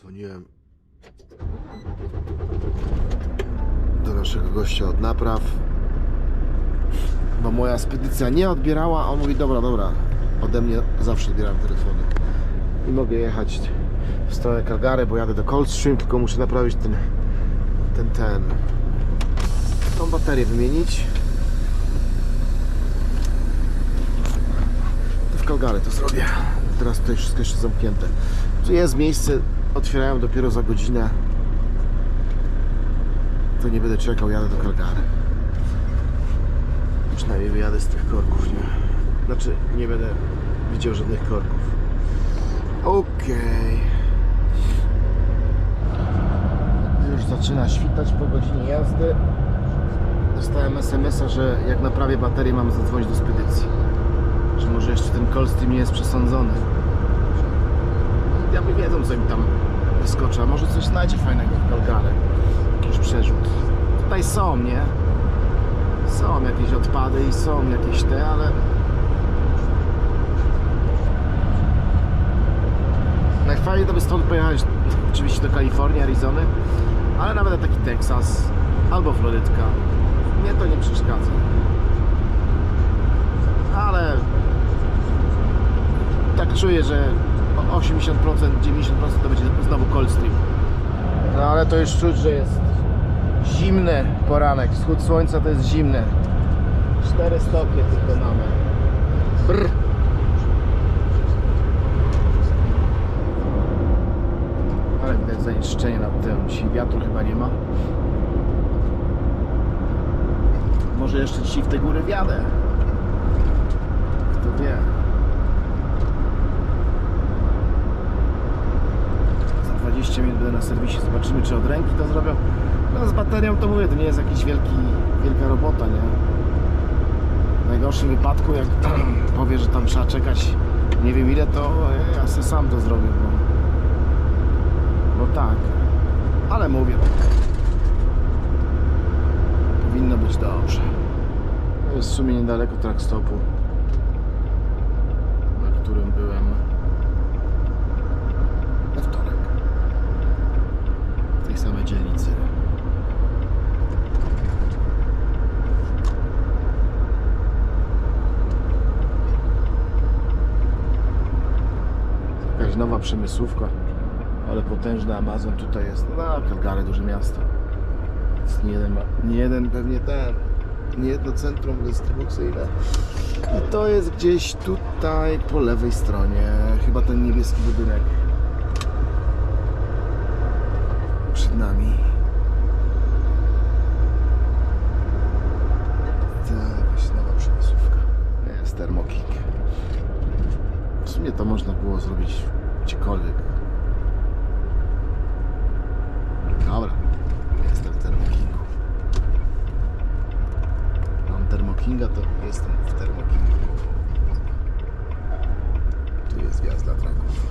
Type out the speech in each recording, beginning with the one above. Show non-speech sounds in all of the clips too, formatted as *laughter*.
Dzwoniłem do naszego gościa od napraw, bo moja spedycja nie odbierała, a on mówi, dobra, dobra, ode mnie zawsze odbieram telefony. I mogę jechać w stronę Calgary, bo jadę do Coldstream, tylko muszę naprawić ten, ten, ten, tą baterię wymienić. To w Calgary to zrobię. Teraz tutaj wszystko jeszcze zamknięte. Tu jest miejsce, otwierają dopiero za godzinę. To nie będę czekał, jadę do Calgary. Przynajmniej wyjadę z tych korków, nie? Znaczy, nie będę widział żadnych korków. Okej. Już zaczyna świtać po godzinie jazdy. Dostałem SMS-a, że jak naprawię baterię, mam zadzwonić do spedycji. Że może jeszcze ten Coldstream nie jest przesądzony. Ja by wiedzą, co im tam wyskoczy. A może coś znajdzie fajnego w Calgary. Jakiś przerzut. Tutaj są, nie? Są jakieś odpady i są jakieś te, ale... Najfajniej to by stąd pojechać *laughs* oczywiście do Kalifornii, Arizony, ale nawet taki Teksas albo Florytka. Mnie to nie przeszkadza. Ale tak czuję, że 80%, 90% to będzie znowu Coldstream. No ale to już czuć, że jest zimny poranek. Wschód słońca to jest zimny. 4 stopnie tylko mamy. Brr. Ale widać zanieczyszczenie nad tym. Dzisiaj wiatru chyba nie ma. Może jeszcze dzisiaj w te góry wjadę. Kto wie. Za 20 minut będę na serwisie. Zobaczymy, czy od ręki to zrobią. No z baterią to mówię, to nie jest jakiś wielki, wielka robota, nie? W najgorszym wypadku, jak *clears throat* powie, że tam trzeba czekać nie wiem ile, to ja sobie sam to zrobię, bo, bo tak. Ale mówię, powinno być dobrze. To jest w sumie niedaleko track stopu, na którym byłem we wtorek. Samej dzielnicy. Jakaś nowa przemysłówka, ale potężny Amazon tutaj jest. No, Calgary, duże miasto. Jest nie jeden, nie jeden pewnie ten, nie jedno centrum dystrybucyjne. I to jest gdzieś tutaj po lewej stronie, chyba ten niebieski budynek. Przed nami. To jakaś nowa przemysłówka. Jest Thermo King. W sumie to można było zrobić gdziekolwiek. Dobra, jestem w Thermo Kingu. Mam Thermo Kinga, to jestem w Thermo Kingu. Tu jest wjazd dla traków.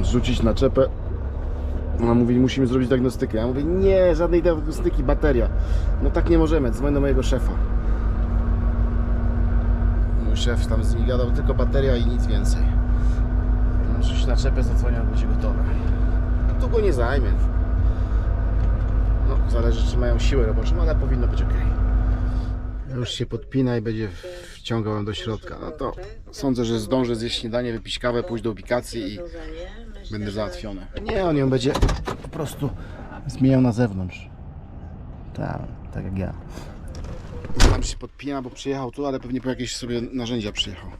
Mm, Zrzucić naczepę. Ona mówi, musimy zrobić diagnostykę. Ja mówię, nie, żadnej diagnostyki, bateria. No tak nie możemy, dzwoń do mojego szefa. Mój szef tam z nimi gadał, tylko bateria i nic więcej. Muszę na czepę zadzwonię, będzie gotowe. No to go nie zajmie. No, zależy czy mają siłę roboczą, ale powinno być ok. Już się podpina i będzie wciągał ją do środka. No to sądzę, że zdążę zjeść śniadanie, wypić kawę, pójść do ubikacji i będę załatwiony. Nie, on ją będzie po prostu zmieniał na zewnątrz. Tak, tak jak ja. Tam się podpina, bo przyjechał tu, ale pewnie po jakieś sobie narzędzia przyjechał.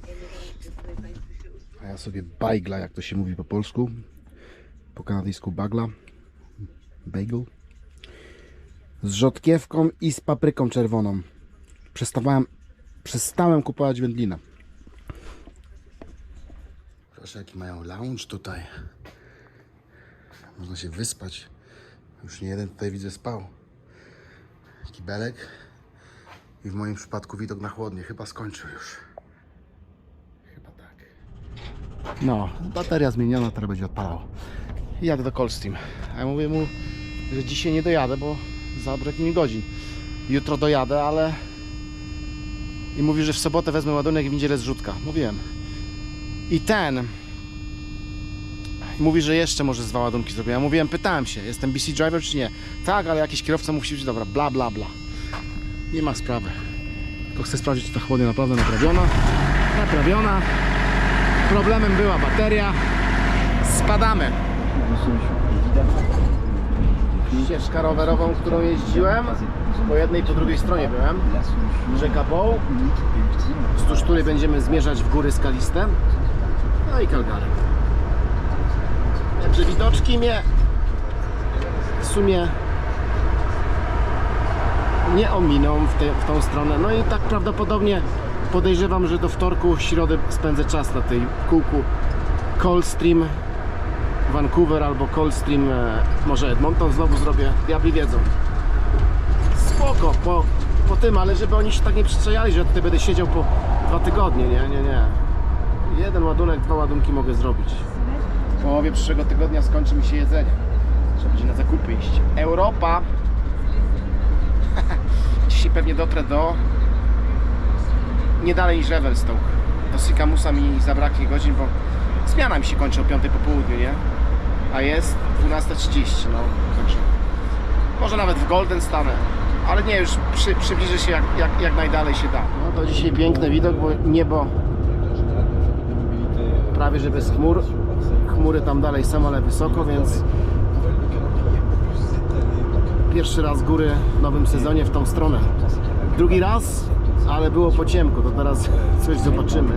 A ja sobie bajgla, jak to się mówi po polsku. Po kanadyjsku bagla. Bagel. Z rzodkiewką i z papryką czerwoną. Przestawałem, przestałem kupować wędlinę. Proszę, jaki mają lounge tutaj. Można się wyspać. Już nie jeden tutaj widzę spał. Kibelek. I w moim przypadku widok na chłodnie. Chyba skończył już. Chyba tak. No, bateria zmieniona, teraz będzie odpalał. Jadę do Coldstream. A ja mówię mu, że dzisiaj nie dojadę, bo zabraknie mi godzin. Jutro dojadę, ale... I mówi, że w sobotę wezmę ładunek i w niedzielę zrzutka. Mówiłem. I ten... Mówi, że jeszcze może z ładunki zrobię. Ja mówiłem, pytałem się, jestem BC driver czy nie? Tak, ale jakiś kierowca musi być, dobra, bla bla bla. Nie ma sprawy. Tylko chcę sprawdzić, czy ta chłodnia naprawdę naprawiona. Naprawiona. Problemem była bateria. Spadamy. Ścieżka rowerową, którą jeździłem. Po jednej, po drugiej stronie byłem. Rzeka Boł, wzdłuż której będziemy zmierzać w góry skaliste. I Calgary. Także widoczki mnie w sumie nie ominą w, te, w tą stronę. No i tak prawdopodobnie podejrzewam, że do wtorku, środy spędzę czas na tej kółku Coldstream Vancouver albo Coldstream, e, może Edmonton znowu zrobię, diabli wiedzą. Spoko, po, po tym, ale żeby oni się tak nie przyzwyczajali, że ja tutaj będę siedział po dwa tygodnie, nie, nie, nie. Jeden ładunek, dwa ładunki mogę zrobić. W połowie przyszłego tygodnia skończy mi się jedzenie. Trzeba będzie na zakupy iść. Europa. *laughs* Dzisiaj pewnie dotrę do nie dalej niż Revelstoke. Do Sykamusa mi zabraknie godzin, bo zmiana mi się kończy o 5 po południu, nie? A jest 12.30, no. Także może nawet w Golden stanę. Ale nie, już przy, przybliżę się jak, jak, jak najdalej się da. No to dzisiaj piękny widok, bo niebo prawie że bez chmur. Chmury tam dalej są, ale wysoko, więc pierwszy raz góry w nowym sezonie w tą stronę. Drugi raz, ale było po ciemku, to teraz coś zobaczymy.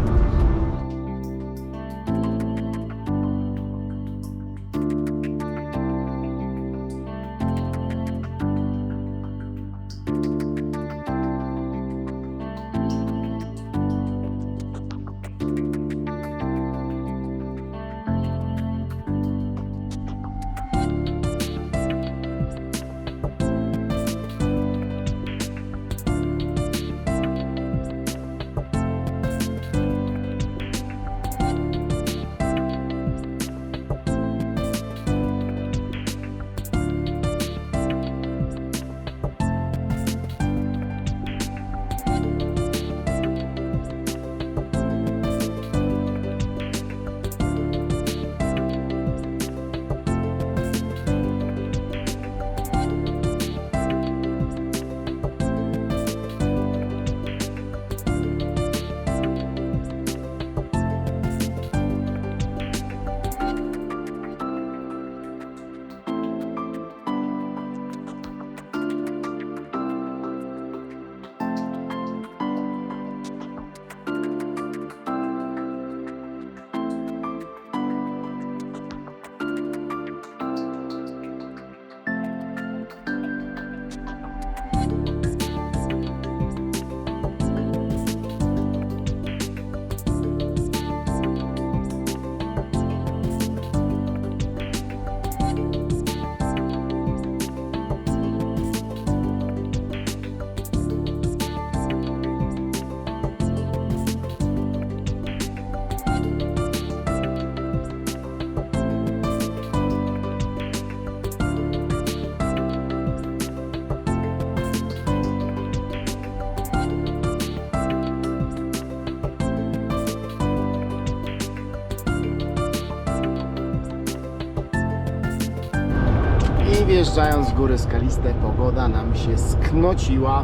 W góry skaliste, pogoda nam się sknociła.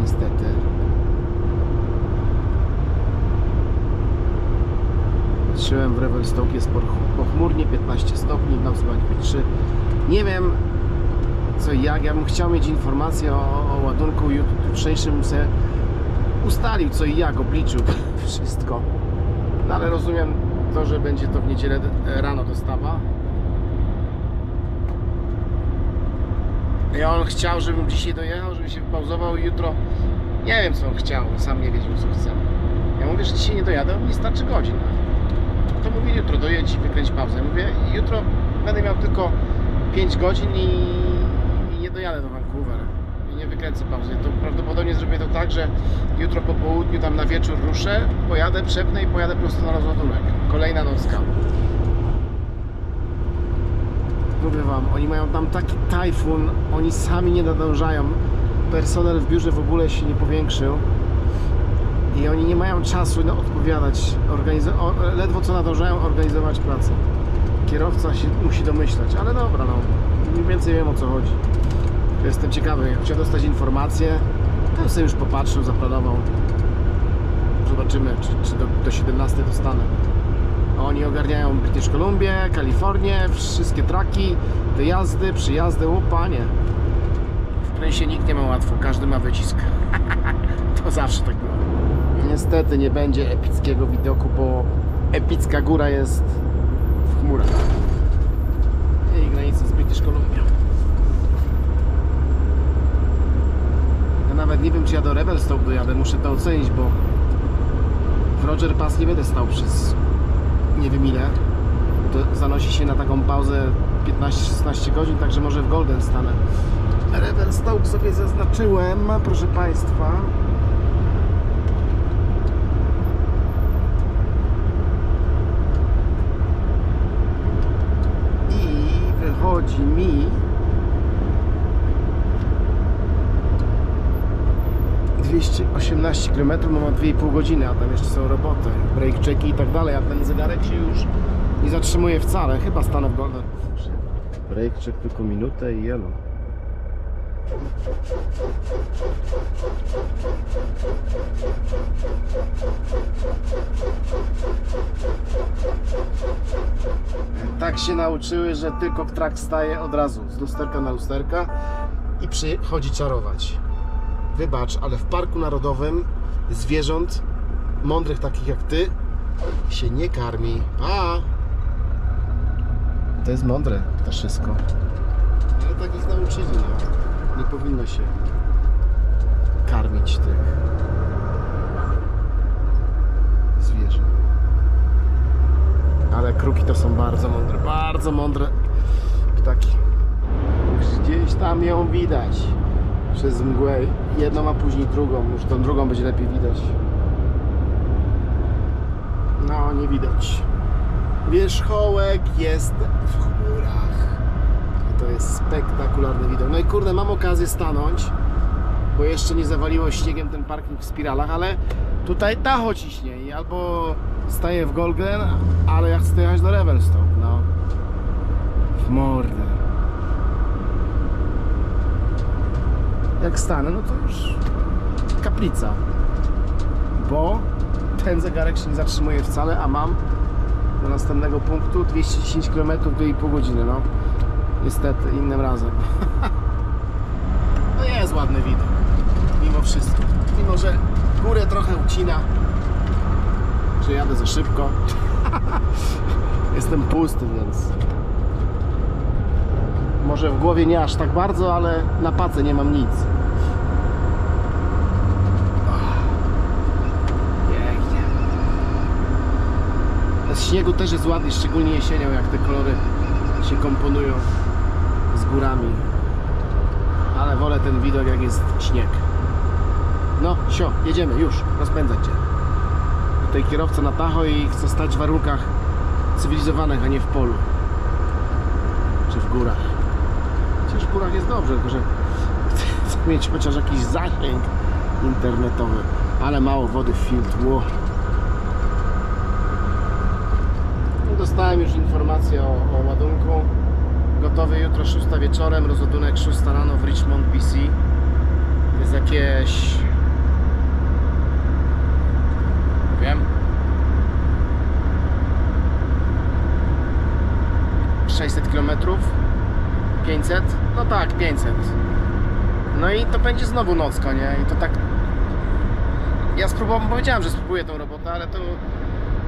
Niestety. Patrzyłem w Revelstoke, jest poch- pochmurnie, 15 stopni, w być 3. Nie wiem co i jak, ja bym chciał mieć informację o, o ładunku jut- jutrzejszym, se ustalił co i jak, obliczył *laughs* wszystko. No ale rozumiem to, że będzie to w niedzielę e, rano dostawa. I on chciał, żebym dzisiaj dojechał, żeby się wypauzował i jutro. Nie wiem co on chciał, sam nie wiedział co chce. Ja mówię, że dzisiaj nie dojadę, mi starczy godzin. To mówi jutro dojedź i wykręć pauzę. Mówię, jutro będę miał tylko 5 godzin i, i nie dojadę do Vancouver. I nie wykręcę pauzy. To prawdopodobnie zrobię to tak, że jutro po południu tam na wieczór ruszę, pojadę, przepnę i pojadę prosto na rozładunek. Kolejna nocka. Mówię wam, oni mają tam taki tajfun, oni sami nie nadążają. Personel w biurze w ogóle się nie powiększył. I oni nie mają czasu no, odpowiadać, organizo- ledwo co nadążają organizować pracę. Kierowca się musi domyślać, ale dobra, no, mniej więcej wiem o co chodzi. Jestem ciekawy, chciał dostać informacje, tam sobie już popatrzył, zaplanował. Zobaczymy, czy, czy do, do 17 dostanę. Oni ogarniają British Columbię, Kalifornię, wszystkie traki, wyjazdy, przyjazdy, o panie. W presie nikt nie ma łatwo, każdy ma wycisk. *laughs* to zawsze tak było. Niestety nie będzie epickiego widoku, bo epicka góra jest w chmurach. I granicy z British Columbią. Ja nawet nie wiem, czy ja do Revelstoke dojadę, muszę to ocenić, bo w Roger Pass nie będę stał przez nie wiem ile. To zanosi się na taką pauzę 15-16 godzin, także może w Golden stanę. Revelstoke sobie zaznaczyłem, proszę Państwa. I wychodzi mi 218 km, no mam 2,5 godziny, a tam jeszcze są roboty, break checki i tak dalej, a ten zegarek się już nie zatrzymuje wcale, chyba stanę w Golden. Break check tylko minutę i jelo. Tak się nauczyły, że tylko trak staje od razu z lusterka na lusterka i przychodzi czarować. Wybacz, ale w Parku Narodowym zwierząt mądrych takich jak ty się nie karmi. Pa! To jest mądre ptaszysko. Ale takich nauczyli. No. Nie powinno się karmić tych zwierząt. Ale kruki to są bardzo mądre, bardzo mądre ptaki. Gdzieś tam ją widać przez mgłę. Jedną, a później drugą. Już tą drugą będzie lepiej widać. No, nie widać. Wierzchołek jest w chmurach. To jest spektakularny widok. No i kurde, mam okazję stanąć, bo jeszcze nie zawaliło śniegiem ten parking w spiralach, ale tutaj Tacho ciśnie i albo staję w Golden, ale ja chcę jechać do Revelstoke, no. W mordę. Jak stanę, no to już kaplica. Bo ten zegarek się nie zatrzymuje wcale, a mam do następnego punktu 210 km 2,5 godziny, no. Niestety, innym razem. *laughs* No jest ładny widok. Mimo wszystko. Mimo, że górę trochę ucina. Że jadę za szybko. *laughs* Jestem pusty, więc... Może w głowie nie aż tak bardzo, ale na pace nie mam nic. Śniegu też jest ładnie, szczególnie jesienią, jak te kolory się komponują z górami. Ale wolę ten widok, jak jest śnieg. No, sio, jedziemy, już, rozpędzać cię. Tutaj kierowca na tacho i chce stać w warunkach cywilizowanych, a nie w polu. Czy w górach. Chociaż w górach jest dobrze, tylko że *laughs* chcę mieć chociaż jakiś zasięg internetowy. Ale mało wody w filtr. Ło. No, Dostałem już informację o, o ładunku. Gotowy jutro 6 wieczorem, rozładunek 6 rano w Richmond, BC. To jest jakieś... Wiem. 600 km 500? No tak, 500 No i to będzie znowu nocka, nie? I to tak Ja spróbowałem, powiedziałem, że spróbuję tą robotę, ale to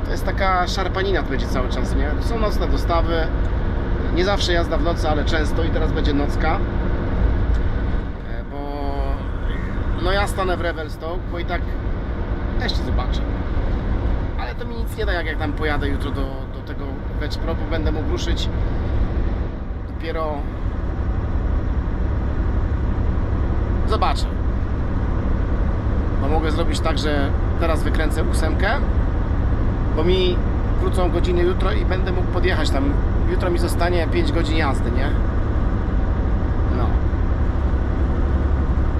To jest taka szarpanina to będzie cały czas, nie? Są nocne dostawy. Nie zawsze jazda w nocy, ale często i teraz będzie nocka. E, Bo No ja stanę w Revelstoke, bo i tak Jeszcze zobaczę. Ale to mi nic nie da, jak, jak tam pojadę jutro do, do tego Veg Pro, bo będę mógł ruszyć dopiero zobaczę. Bo mogę zrobić tak, że teraz wykręcę ósemkę bo mi krócą godziny jutro i będę mógł podjechać tam jutro mi zostanie 5 godzin jazdy, nie? no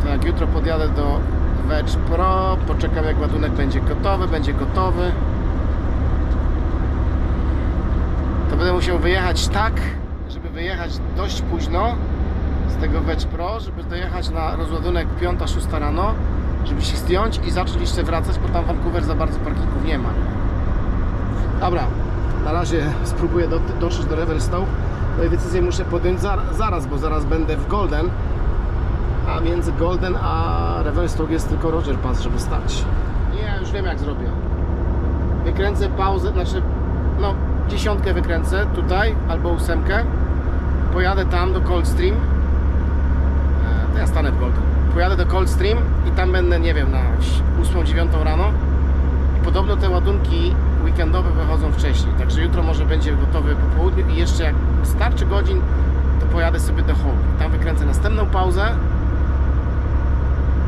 to jak jutro podjadę do Wedge Pro, poczekam jak ładunek będzie gotowy, będzie gotowy. To będę musiał wyjechać tak, żeby wyjechać dość późno z tego Wedge Pro, żeby dojechać na rozładunek 5-6 rano, żeby się zdjąć i zacząć jeszcze wracać, bo tam Vancouver za bardzo parkingów nie ma. Dobra, na razie spróbuję do, dotrzeć do Revelstoke. No i decyzję muszę podjąć zar, zaraz, bo zaraz będę w Golden. A między Golden a Revelstoke jest tylko Roger Pass, żeby stać. Nie, ja już wiem jak zrobię. Wykręcę pauzę, znaczy no dziesiątkę wykręcę tutaj albo ósemkę. Pojadę tam do Coldstream. E, To ja stanę w Golden. Pojadę do Coldstream i tam będę, nie wiem, na 8-9 rano. I podobno te ładunki weekendowe wychodzą wcześniej, także jutro może będzie gotowy po południu i jeszcze jak starczy godzin, to pojadę sobie do Hope. Tam wykręcę następną pauzę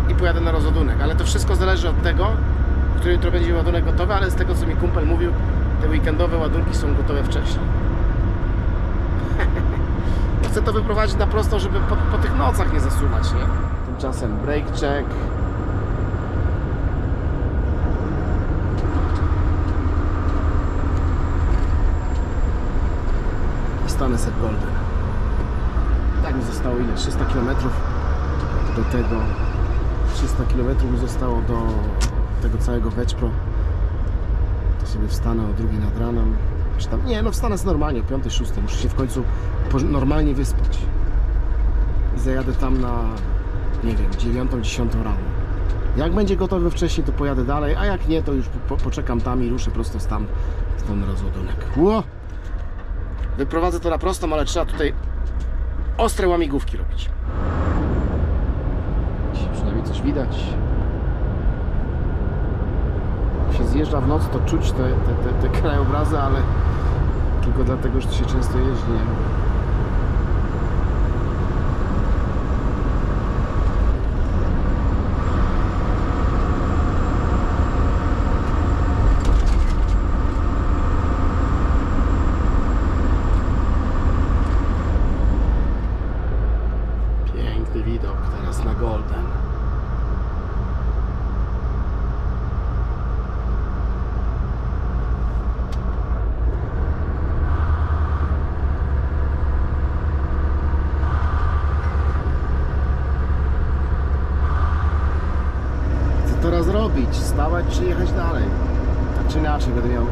i pojadę na rozładunek, ale to wszystko zależy od tego, który jutro będzie ładunek gotowy, ale z tego co mi kumpel mówił, te weekendowe ładunki są gotowe wcześniej. *laughs* Chcę to wyprowadzić na prostą, żeby po, po tych nocach nie zasuwać, nie? Tymczasem brake check. I stanę sobie w Golden. Tak mi zostało ile? 300 km do tego 300 km mi zostało do tego całego Wedge Pro to sobie wstanę o drugiej nad ranem. Czy tam, nie no wstanę normalnie o 5, 6 muszę się w końcu normalnie wyspać. I zajadę tam na nie wiem, 9, 10 rano. Jak będzie gotowy wcześniej to pojadę dalej, a jak nie to już po, poczekam tam i ruszę prosto z tam w ten rozładunek. Ło! Wyprowadzę to na prostą, ale trzeba tutaj ostre łamigłówki robić przynajmniej coś widać. Jak się zjeżdża w noc, to czuć te, te, te, te krajobrazy, ale tylko dlatego, że tu się często jeździ. nie? Piękny widok teraz na Golden. Co teraz robić? Czy jechać dalej? Tak czy inaczej, będę miał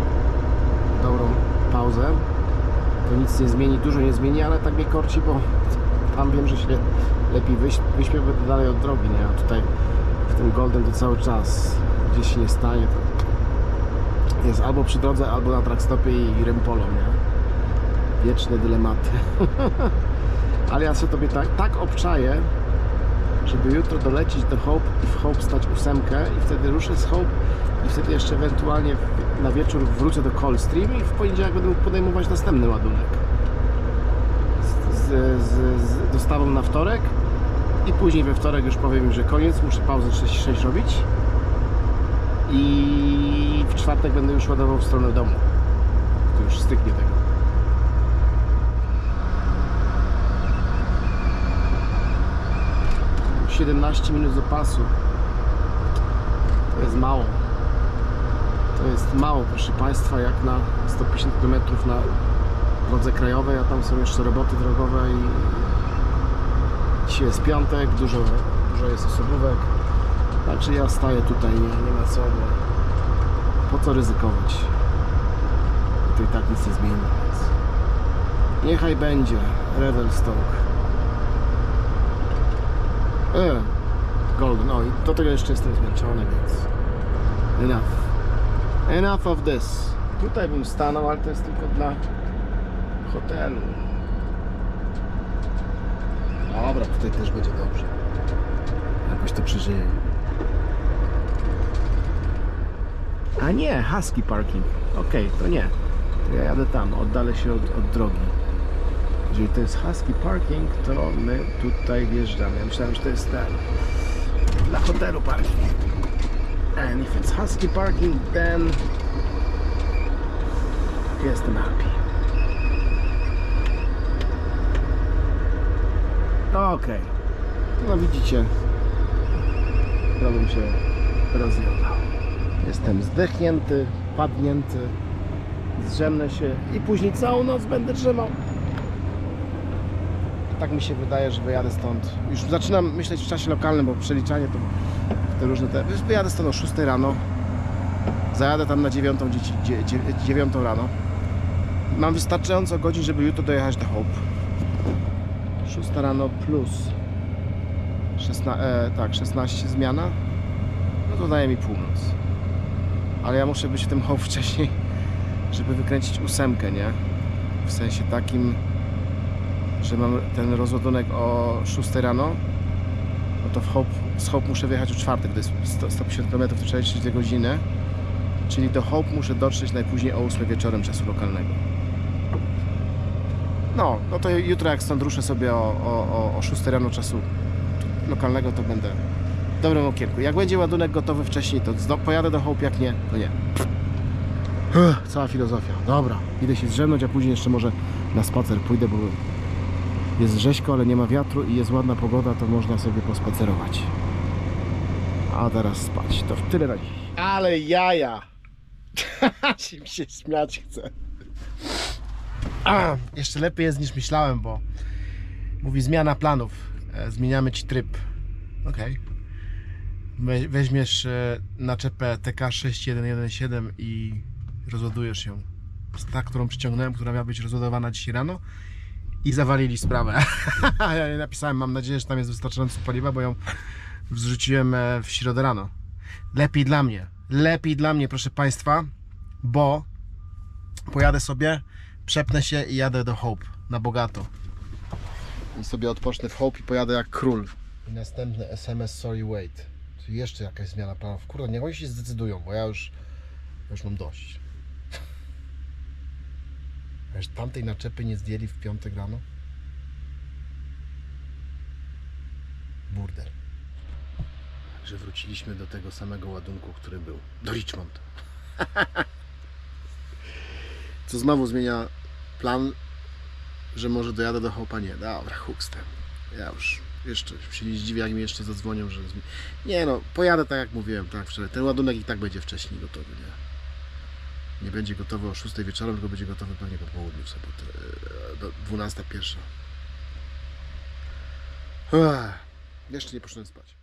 dobrą pauzę. To nic nie zmieni, dużo nie zmieni, ale tak mnie korci, bo tam wiem, że się lepiej wyś, wyśpię, będę dalej od drogi, nie? A tutaj w tym Golden to cały czas gdzieś się nie stanie, to jest albo przy drodze, albo na trackstopie i rempolo, nie? Wieczne dylematy. *laughs* Ale ja sobie tobie tak, tak obczaję, żeby jutro dolecieć do Hope i w Hope stać ósemkę i wtedy ruszę z Hope i wtedy jeszcze ewentualnie na wieczór wrócę do Coldstream i w poniedziałek będę mógł podejmować następny ładunek. Z, z, z dostawą na wtorek i później we wtorek już powiem że koniec, muszę pauzę 6 robić i w czwartek będę już ładował w stronę domu. To już styknie tego 17 minut do pasu to jest mało to jest mało proszę Państwa jak na 150 km na drodze krajowej, a tam są jeszcze roboty drogowe i dzisiaj jest piątek, dużo, dużo jest osobówek. Także ja staję tutaj, nie, nie ma co, bo po co ryzykować? I to i tak nic nie zmieni. Niechaj będzie Revelstoke. E, Golden, no i do tego jeszcze jestem zmęczony, więc enough. Enough of this. Tutaj bym stanął, ale to jest tylko dla hotelu. Dobra, tutaj też będzie dobrze. Jakoś to przeżyję. A nie, Husky Parking. Okej, to nie. To ja jadę tam, oddalę się od, od drogi. Jeżeli to jest Husky Parking, to my tutaj wjeżdżamy. Ja myślałem, że to jest ten. Dla hotelu parking. And if it's Husky Parking, then jestem happy. Okej. No widzicie. prawie mi się rozwiązał. Jestem zdechnięty, padnięty, zdrzemnę się i później całą noc będę drzemał. Tak mi się wydaje, że wyjadę stąd. Już zaczynam myśleć w czasie lokalnym, bo przeliczanie to te różne te. Wyjadę stąd o 6 rano. Zajadę tam na 9, 9 rano. Mam wystarczająco godzin, żeby jutro dojechać do Hope. 6 rano plus 16, e, tak, 16 zmiana. No to daje mi północ. Ale ja muszę być w tym Hope *laughs* wcześniej, żeby wykręcić ósemkę, nie? W sensie takim, że mam ten rozładunek o 6 rano. No to w Hope, z Hope muszę wyjechać o czwartek, to jest 100, 150 km, to trzeba 3 godziny. Czyli do Hope muszę dotrzeć najpóźniej o 8 wieczorem czasu lokalnego. No, no to jutro jak stąd ruszę sobie o, o, o, o 6 rano czasu lokalnego, to będę w dobrym okienku. Jak będzie ładunek gotowy wcześniej, to pojadę do Hope, jak nie, to nie. Cała filozofia. Dobra, idę się zdrzemnąć, a później jeszcze może na spacer pójdę, bo jest rzeźko, ale nie ma wiatru i jest ładna pogoda, to można sobie pospacerować. A teraz spać. To tyle na dziś. Ale jaja! *laughs* Aż mi się śmiać chce. A, jeszcze lepiej jest niż myślałem, bo mówi zmiana planów. E, zmieniamy ci tryb. Okej. We- Weźmiesz e, naczepę TK6117 i rozładujesz ją. Z ta, którą przyciągnąłem, która miała być rozładowana dzisiaj rano i zawalili sprawę. *laughs* ja napisałem, mam nadzieję, że tam jest wystarczająco paliwa, bo ją wrzuciłem e, w środę rano. Lepiej dla mnie. Lepiej dla mnie, proszę Państwa, bo pojadę sobie, przepnę się i jadę do Hope na bogato. I sobie odpocznę w Hope i pojadę jak król. I następny SMS sorry wait. Tu jeszcze jakaś zmiana planów. Kurde, niech oni się zdecydują, bo ja już, już mam dość. Wiesz, tamtej naczepy nie zdjęli w piątek rano? Burdel. Że wróciliśmy do tego samego ładunku, który był. Do Richmond. *laughs* Co znowu zmienia plan, że może dojadę do Hopa? Nie, dobra, huk z tym. Ja już jeszcze się nie zdziwię, jak mi jeszcze zadzwonią, że... Nie no, pojadę tak jak mówiłem, tak wczoraj. Ten ładunek i tak będzie wcześniej gotowy, nie? Nie będzie gotowy o 6 wieczorem, tylko będzie gotowy pewnie po południu w sobotę. e, Do 12, pierwsza. Ech, Jeszcze nie poszedłem spać.